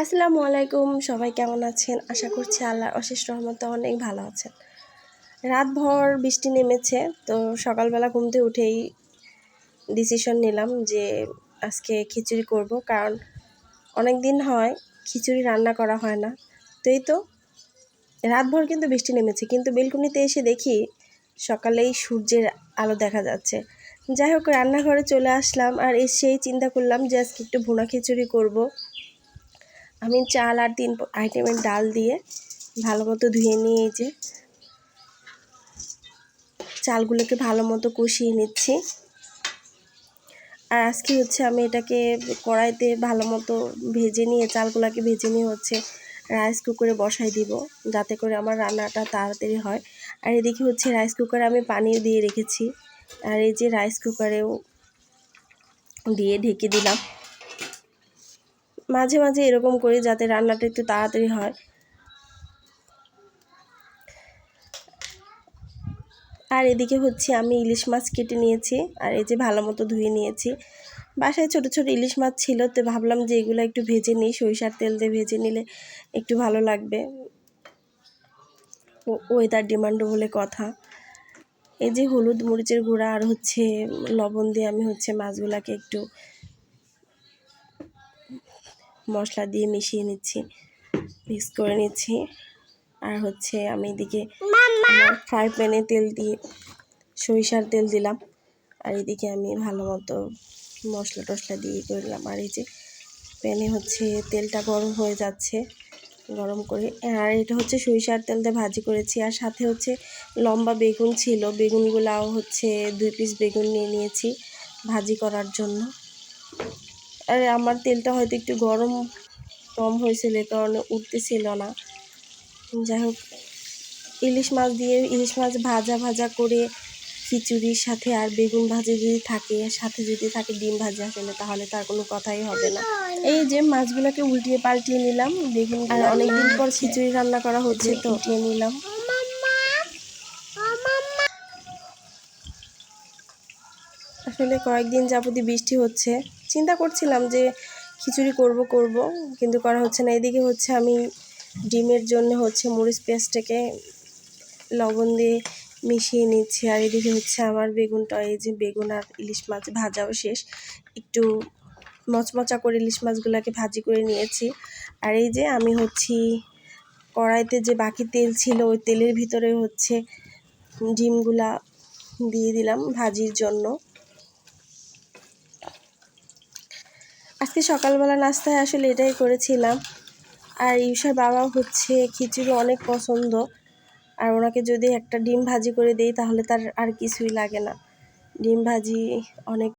আসসালামু আলাইকুম, সবাই কেমন আছেন? আশা করছি আল্লাহর অশেষ রহমতে অনেক ভালো আছেন। রাতভর বৃষ্টি নেমেছে, তো সকালবেলা ঘুম থেকে উঠেই ডিসিশন নিলাম যে আজকে খিচুড়ি করব, কারণ অনেক দিন হয় খিচুড়ি রান্না করা হয় না। তো এই তো, রাতভর কিন্তু বৃষ্টি নেমেছে, কিন্তু বেলকুনিতে এসে দেখি সকালেই সূর্যের আলো দেখা যাচ্ছে। যাই হোক, রান্নাঘরে চলে আসলাম আর এসেই চিন্তা করলাম যে আজকে একটু ভুনা খিচুড়ি করব। আমি চাল আর তিন আইটেমের ডাল দিয়ে ভালো মতো ধুয়ে নিয়ে এই যে চালগুলোকে ভালো মতো কষিয়ে নিচ্ছি। আর আজকে হচ্ছে আমি এটাকে কড়াইতে ভালো মতো ভেজে নিয়ে চালগুলোকে ভেজে নিয়ে হচ্ছে রাইস কুকারে বসাই দিব যাতে করে আমার রান্নাটা তাড়াতাড়ি হয়। আর এদিকে হচ্ছে রাইস কুকারে আমি পানিও দিয়ে রেখেছি। আর এই যে রাইস কুকারেও দিয়ে ঢেকে দিলাম। মাঝে মাঝে এরকম করি যাতে রান্নাটা একটু তাড়াতাড়ি হয়। আর এদিকে হচ্ছে আমি ইলিশ মাছ কেটে নিয়েছি, আর এই যে ভালো মতো ধুয়ে নিয়েছি। বাসায় ছোট ছোট ইলিশ মাছ ছিল, তো ভাবলাম যে এগুলো একটু ভেজে নিই, সরিষার তেল দিয়ে ভেজে নিলে একটু ভালো লাগবে। ওয়েদার ডিমান্ডও বলে কথা। এই যে হলুদ মরিচের গুঁড়া আর হচ্ছে লবণ দিয়ে আমি হচ্ছে মাছগুলাকে একটু মশলা দিয়ে মিশিয়ে নিচ্ছি মিক্স করে নিচ্ছি। আর হচ্ছে আমি এদিকে ফ্রাই প্যানে তেল দিয়ে সরিষার তেল দিলাম। আর এদিকে আমি ভালো মতো মশলা টশলা দিয়ে করলাম আর এই যে প্যানে হচ্ছে তেলটা গরম হয়ে যাচ্ছে গরম করে। আর এটা হচ্ছে সরিষার তেল দিয়ে ভাজি করেছি। আর সাথে হচ্ছে লম্বা বেগুন ছিল বেগুনগুলাও হচ্ছে দুই পিস বেগুন নিয়ে নিয়েছি ভাজি করার জন্য। আর আমার তেলটা হয়তো একটু গরম কম হয়েছিল এ কারণে উঠতেছিল না। যাই হোক ইলিশ মাছ দিয়ে ইলিশ মাছ ভাজা ভাজা করে খিচুড়ির সাথে আর বেগুন ভাজি যদি থাকে সাথে যদি থাকে ডিম ভাজি আসলে তাহলে তার কোনো কথাই হবে না। এই যে মাছগুলোকে উল্টিয়ে পাল্টিয়ে নিলাম বেগুন আর অনেকদিন পর খিচুড়ি রান্না করা হচ্ছে তো। উঠিয়ে নিলাম। আসলে কয়েকদিন যাবতীয় বৃষ্টি হচ্ছে। চিন্তা করছিলাম যে খিচুড়ি করব করব, কিন্তু করা হচ্ছে না। এদিকে হচ্ছে আমি ডিমের জন্য হচ্ছে মরিচ পেঁয়াজটাকে লবণ দিয়ে মিশিয়ে নিচ্ছি। আর এদিকে হচ্ছে আমার বেগুনটা, এই যে বেগুন আর ইলিশ মাছ ভাজাও শেষ। একটু মচমচা করে ইলিশ মাছগুলোকে ভাজি করে নিয়েছি। আর এই যে আমি হচ্ছি কড়াইতে যে বাকি তেল ছিল, ওই তেলের ভিতরে হচ্ছে ডিমগুলা দিয়ে দিলাম ভাজির জন্য। আজকে সকালবেলা নাস্তায় আসলে এটাই করেছিলাম। আর ইউসার বাবা হচ্ছে খিচুড়ি অনেক পছন্দ। আর ওনাকে যদি একটা ডিম ভাজি করে দেই তাহলে তার আর কিছুই লাগে না। ডিম ভাজি অনেক